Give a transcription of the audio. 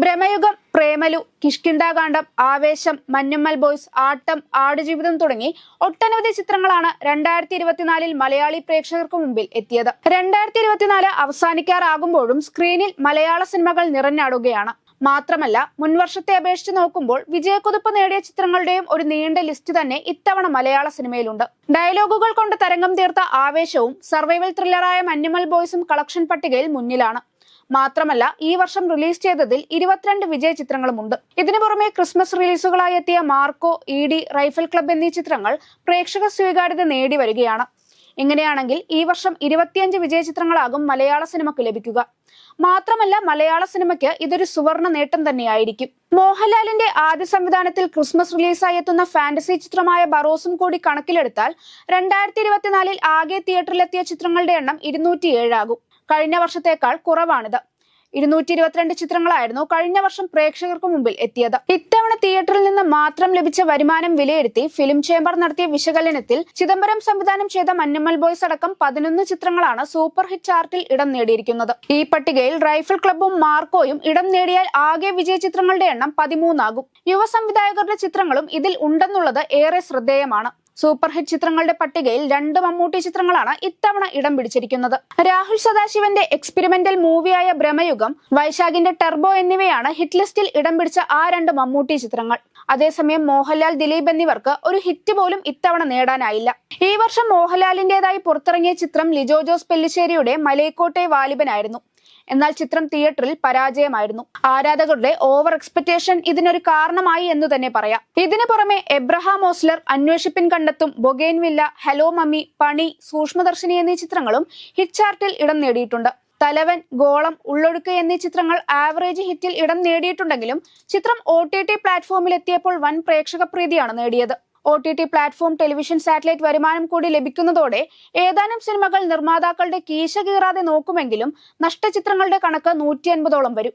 ഭ്രമയുഗം പ്രേമലു കിഷ്കിണ്ടാകാന്ഡം ആവേശം മഞ്ഞുമ്മൽ ബോയ്സ് ആട്ടം ആടുജീവിതം തുടങ്ങി ഒട്ടനവധി ചിത്രങ്ങളാണ് രണ്ടായിരത്തി ഇരുപത്തിനാലിൽ മലയാളി പ്രേക്ഷകർക്ക് മുമ്പിൽ എത്തിയത്. രണ്ടായിരത്തി ഇരുപത്തിനാല് അവസാനിക്കാറാകുമ്പോഴും സ്ക്രീനിൽ മലയാള സിനിമകൾ നിറഞ്ഞാടുകയാണ്. മാത്രമല്ല മുൻവർഷത്തെ അപേക്ഷിച്ച് നോക്കുമ്പോൾ വിജയക്കുതിപ്പ് നേടിയ ചിത്രങ്ങളുടെയും ഒരു നീണ്ട ലിസ്റ്റ് തന്നെ ഇത്തവണ മലയാള സിനിമയിലുണ്ട്. ഡയലോഗുകൾ കൊണ്ട് തരംഗം തീർത്ത ആവേശവും സർവൈവൽ ത്രില്ലറായ മഞ്ഞുമൽ ബോയ്സും കളക്ഷൻ പട്ടികയിൽ മുന്നിലാണ്. മാത്രമല്ല ഈ വർഷം റിലീസ് ചെയ്തതിൽ ഇരുപത്തിരണ്ട് വിജയ ചിത്രങ്ങളുമുണ്ട്. ഇതിനു പുറമെ ക്രിസ്മസ് റിലീസുകളായി എത്തിയ മാർക്കോ ഇ ഡി റൈഫൽ ക്ലബ് എന്നീ ചിത്രങ്ങൾ പ്രേക്ഷക സ്വീകാര്യത നേടി വരികയാണ്. ഇങ്ങനെയാണെങ്കിൽ ഈ വർഷം ഇരുപത്തിയഞ്ച് വിജയ ചിത്രങ്ങളാകും മലയാള സിനിമയ്ക്ക് ലഭിക്കുക. മാത്രമല്ല മലയാള സിനിമയ്ക്ക് ഇതൊരു സുവർണ നേട്ടം തന്നെയായിരിക്കും. മോഹൻലാലിന്റെ ആദ്യ സംവിധാനത്തിൽ ക്രിസ്മസ് റിലീസായി എത്തുന്ന ഫാന്റസി ചിത്രമായ ബറോസും കൂടി കണക്കിലെടുത്താൽ രണ്ടായിരത്തി ഇരുപത്തിനാലിൽ ആകെ തിയേറ്ററിലെത്തിയ ചിത്രങ്ങളുടെ എണ്ണം ഇരുന്നൂറ്റിയേഴാകും കഴിഞ്ഞ വർഷത്തേക്കാൾ കുറവാണിത്. ഇരുന്നൂറ്റി ഇരുപത്തിരണ്ട് ചിത്രങ്ങളായിരുന്നു കഴിഞ്ഞ വർഷം പ്രേക്ഷകർക്ക് മുമ്പിൽ എത്തിയത്. ഇത്തവണ തിയേറ്ററിൽ നിന്ന് മാത്രം ലഭിച്ച വരുമാനം വിലയിരുത്തി ഫിലിം ചേംബർ നടത്തിയ വിശകലനത്തിൽ ചിദംബരം സംവിധാനം ചെയ്ത മഞ്ഞമ്മൽ ബോയ്സ് അടക്കം പതിനൊന്ന് ചിത്രങ്ങളാണ് സൂപ്പർ ഹിറ്റ് ചാർട്ടിൽ ഇടം നേടിയിരിക്കുന്നത്. ഈ പട്ടികയിൽ റൈഫിൾ ക്ലബും മാർക്കോയും ഇടം നേടിയാൽ ആകെ വിജയ ചിത്രങ്ങളുടെ എണ്ണം പതിമൂന്നാകും. യുവ സംവിധായകരുടെ ചിത്രങ്ങളും ഇതിൽ ഉണ്ടെന്നുള്ളത് ഏറെ ശ്രദ്ധേയമാണ്. സൂപ്പർ ഹിറ്റ് ചിത്രങ്ങളുടെ പട്ടികയിൽ രണ്ട് മമ്മൂട്ടി ചിത്രങ്ങളാണ് ഇത്തവണ ഇടം പിടിച്ചിരിക്കുന്നത്. രാഹുൽ സദാശിവന്റെ എക്സ്പെരിമെന്റൽ മൂവിയായ ഭ്രമയുഗം വൈശാഖിന്റെ ടെർബോ എന്നിവയാണ് ഹിറ്റ് ലിസ്റ്റിൽ ഇടം പിടിച്ച ആ രണ്ട് മമ്മൂട്ടി ചിത്രങ്ങൾ. അതേസമയം മോഹൻലാൽ ദിലീപ് എന്നിവർക്ക് ഒരു ഹിറ്റ് പോലും ഇത്തവണ നേടാനായില്ല. ഈ വർഷം മോഹൻലാലിന്റേതായി പുറത്തിറങ്ങിയ ചിത്രം ലിജോ ജോസ് പെല്ലിശ്ശേരിയുടെ മലയക്കോട്ടെ വാലിബനായിരുന്നു. എന്നാൽ ചിത്രം തിയേറ്ററിൽ പരാജയമായിരുന്നു. ആരാധകരുടെ ഓവർ എക്സ്പെക്ടേഷൻ ഇതിനൊരു കാരണമായി എന്ന് തന്നെ പറയാം. ഇതിനു പുറമെ എബ്രഹാം ഓസ്ലർ അന്വേഷിപ്പിൻ കണ്ടെത്തും ബൊഗേൻവില്ല ഹലോ മമ്മി പണി സൂക്ഷ്മദർശിനി എന്നീ ചിത്രങ്ങളും ഹിറ്റ് ചാർട്ടിൽ ഇടം നേടിയിട്ടുണ്ട്. തലവൻ ഗോളം ഉള്ളൊഴുക്ക് എന്നീ ചിത്രങ്ങൾ ആവറേജ് ഹിറ്റിൽ ഇടം നേടിയിട്ടുണ്ടെങ്കിലും ചിത്രം ഒ ടി ടി പ്ലാറ്റ്ഫോമിൽ എത്തിയപ്പോൾ വൻ പ്രേക്ഷക പ്രീതിയാണ് നേടിയത്. O T T platform television satellite വരുമാനം കൂടി ലഭിക്കുന്നതോടെ ഏതാനും സിനിമകൾ നിർമ്മാതാക്കളുടെ കീശ കീറാതെ നോക്കുമെങ്കിലും നഷ്ടചിത്രങ്ങളുടെ കണക്ക് നൂറ്റി അൻപതോളം വരും.